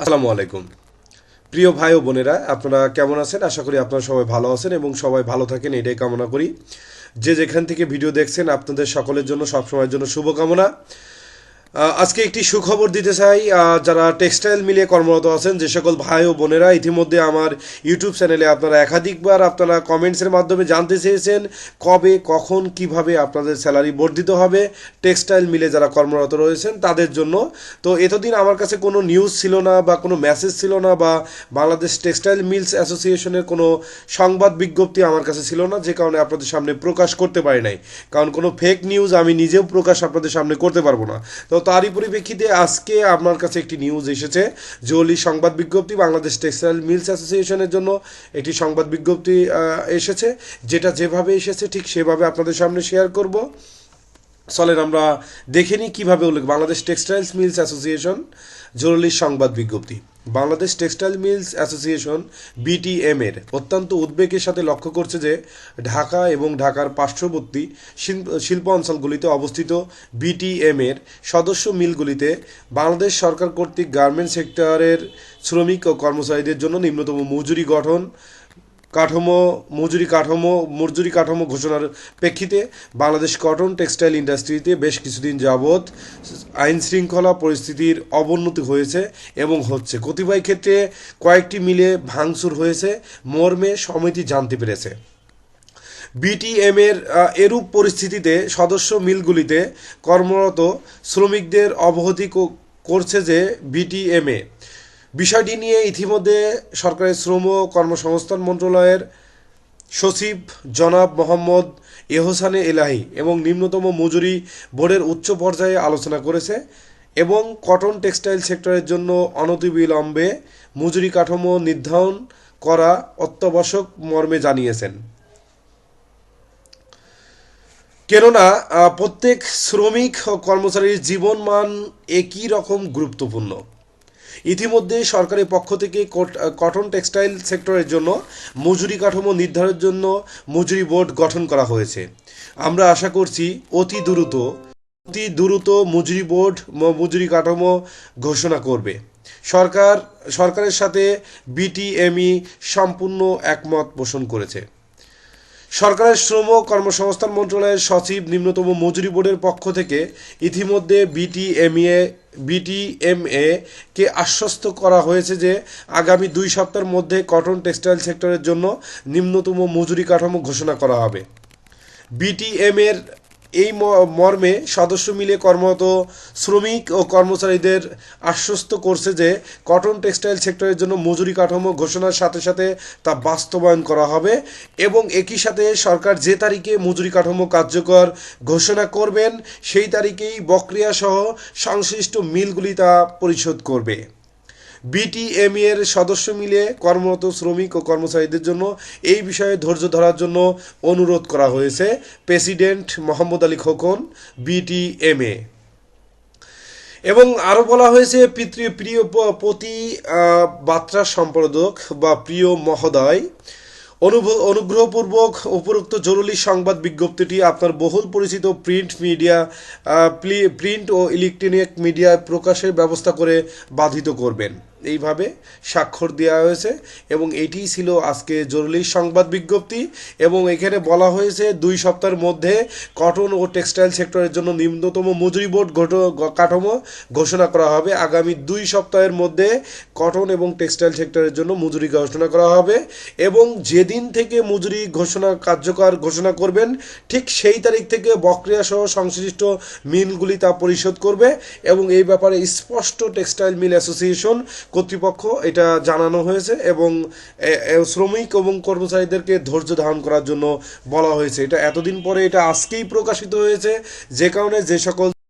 আসসালামু আলাইকুম। প্রিয় ভাই ও বোনেরা, আপনারা কেমন আছেন? আশা করি আপনারা সবাই ভালো আছেন এবং সবাই ভালো থাকেন, এটাই কামনা করি। যে যেখান থেকে ভিডিও দেখছেন, আপনাদের সকলের জন্য, সবসময়ের জন্য শুভকামনা। আজকে একটি সুখবর দিতে চাই যারা টেক্সটাইল মিলে কর্মরত আছেন, যে সকল ভাই ও বোনেরা ইতিমধ্যে আমার ইউটিউব চ্যানেলে আপনারা একাধিকবার আপনারা কমেন্টসের মাধ্যমে জানতে চেয়েছেন কবে, কখন, কীভাবে আপনাদের স্যালারি বর্ধিত হবে, টেক্সটাইল মিলে যারা কর্মরত রয়েছেন তাদের জন্য। তো এতদিন আমার কাছে কোনো নিউজ ছিল না বা কোনো মেসেজ ছিল না বা বাংলাদেশ টেক্সটাইল মিলস অ্যাসোসিয়েশনের কোনো সংবাদ বিজ্ঞপ্তি আমার কাছে ছিল না, যে কারণে আপনাদের সামনে প্রকাশ করতে পারি নাই। কারণ কোনো ফেক নিউজ আমি নিজেও প্রকাশ আপনাদের সামনে করতে পারব না। তো তারই পরিপ্রেক্ষিতে আজকে আপনার কাছে একটি নিউজ এসেছে। জলি সংবাদ বিজ্ঞপ্তি বাংলাদেশ টেক্সটাইল মিলস অ্যাসোসিয়েশনের জন্য একটি সংবাদ বিজ্ঞপ্তি এসেছে। যেটা যেভাবে এসেছে ঠিক সেভাবে আপনাদের সামনে শেয়ার করব। চলেন আমরা দেখে নিই কীভাবে উল্লেখ, বাংলাদেশ টেক্সটাইলস মিলস অ্যাসোসিয়েশন, জরুরি সংবাদ বিজ্ঞপ্তি। Bangladesh textile mills association BTM এর, অত্যন্ত উদ্বেগের সাথে লক্ষ্য করছে যে, ঢাকা এবং ঢাকার পার্শ্ববর্তী শিল্প অঞ্চলগুলিতে অবস্থিত বিটিএম এর সদস্য মিলগুলিতে বাংলাদেশ সরকার কর্তৃক গার্মেন্টস সেক্টরের শ্রমিক ও কর্মচারীদের জন্য নিম্নতম মজুরি গঠন কাঠামো, মজুরি কাঠামো মজুরি কাঠামো ঘোষণার প্রেক্ষিতে বাংলাদেশ কটন টেক্সটাইল ইন্ডাস্ট্রিতে বেশ কিছুদিন যাবৎ আইন শৃঙ্খলা পরিস্থিতির অবনতি হয়েছে এবং হচ্ছে। কতিপয় ক্ষেত্রে কয়েকটি মিলে ভাঙচুর হয়েছে, মর্মে সমিতি জানতে পেরেছে। বিটিএম এর এরূপ পরিস্থিতিতে সদস্য মিলগুলিতে কর্মরত শ্রমিকদের অবহতি করছে যে বিটিএমএ বিষয়টি নিয়ে ইতিমধ্যে সরকারের শ্রম ও কর্মসংস্থান মন্ত্রণালয়ের সচিব জনাব মোহাম্মদ এহসানে এলাহি এবং নিম্নতম মজুরি বোর্ডের উচ্চ পর্যায়ে আলোচনা করেছে এবং কটন টেক্সটাইল সেক্টরের জন্য অনতিবিলম্বে মজুরি কাঠামো নির্ধারণ করা অত্যাবশ্যক মর্মে জানিয়েছেন। কেননা প্রত্যেক শ্রমিক ও কর্মচারীর জীবনমান একই রকম গুরুত্বপূর্ণ। ইতিমধ্যে সরকারের পক্ষ থেকে কট- কটন টেক্সটাইল সেক্টরের জন্য মজুরি কাঠামো নির্ধারণের জন্য মজুরি বোর্ড গঠন করা হয়েছে। আমরা আশা করছি অতি দ্রুত অতি দ্রুত মজুরি বোর্ড মজুরি কাঠামো ঘোষণা করবে। সরকার সরকারের সাথে বিটিএমই সম্পূর্ণ একমত পোষণ করেছে। সরকারের শ্রম কর্মসংস্থান মন্ত্রণালয়ের সচিব নিম্নতম মজুরি বোর্ডের পক্ষ থেকে ইতিমধ্যে বিটিএমএ বিটিএমএ কে আশ্বস্ত করা হয়েছে যে আগামী দুই সপ্তাহের মধ্যে কটন টেক্সটাইল সেক্টরের জন্য নিম্নতম মজুরি কাঠামো ঘোষণা করা হবে। বিটিএম এর এই মর্মে সদস্য মিলে কর্মরত শ্রমিক ও কর্মচারীদের আশ্বস্ত করছে যে কটন টেক্সটাইল সেক্টরের জন্য মজুরি কাঠামো ঘোষণার সাথে সাথে তা বাস্তবায়ন করা হবে এবং একই সাথে সরকার যে তারিখে মজুরি কাঠামো কার্যকর ঘোষণা করবেন, সেই তারিখেই বক্রিয়া সহ সংশ্লিষ্ট মিলগুলি তা পরিশোধ করবে। বিটিএম এর সদস্য মিলে কর্মরত শ্রমিক ও কর্মচারীদের জন্য এই বিষয়ে ধৈর্য ধরার জন্য অনুরোধ করা হয়েছে প্রেসিডেন্ট মোহাম্মদ আলী খোকন বিটিএমএ এবং আরও বলা হয়েছে পিতৃ প্রিয় প্রতি বার্তা সম্পাদক বা প্রিয় মহোদয় অনুগ্রহপূর্বক উপরোক্ত জরুরি সংবাদ বিজ্ঞপ্তিটি আপনার বহুল পরিচিত প্রিন্ট মিডিয়া প্রিন্ট ও ইলেকট্রনিক মিডিয়ায় প্রকাশের ব্যবস্থা করে বাধিত করবেন। এইভাবে স্বাক্ষর দেওয়া হয়েছে এবং এটিই ছিল আজকে জরুরি সংবাদ বিজ্ঞপ্তি এবং এখানে বলা হয়েছে দুই সপ্তাহের মধ্যে কটন ও টেক্সটাইল সেক্টরের জন্য নিম্নতম মজুরি বোর্ড কাঠামো ঘোষণা করা হবে। আগামী দুই সপ্তাহের মধ্যে কটন এবং টেক্সটাইল সেক্টরের জন্য মজুরি ঘোষণা করা হবে এবং যেদিন থেকে মজুরি ঘোষণা কার্যকর ঘোষণা করবেন, ঠিক সেই তারিখ থেকে বক্রিয়া সহ সংশ্লিষ্ট মিলগুলি তা পরিশোধ করবে এবং এই ব্যাপারে স্পষ্ট টেক্সটাইল মিল অ্যাসোসিয়েশন কর্তৃপক্ষ এটা জানানো হয়েছে এবং শ্রমিক এবং কর্মচারীদেরকে ধৈর্য ধারণ করার জন্য বলা হয়েছে। এটা এতদিন পরে এটা আজকেই প্রকাশিত হয়েছে। যে কারণে যে সকল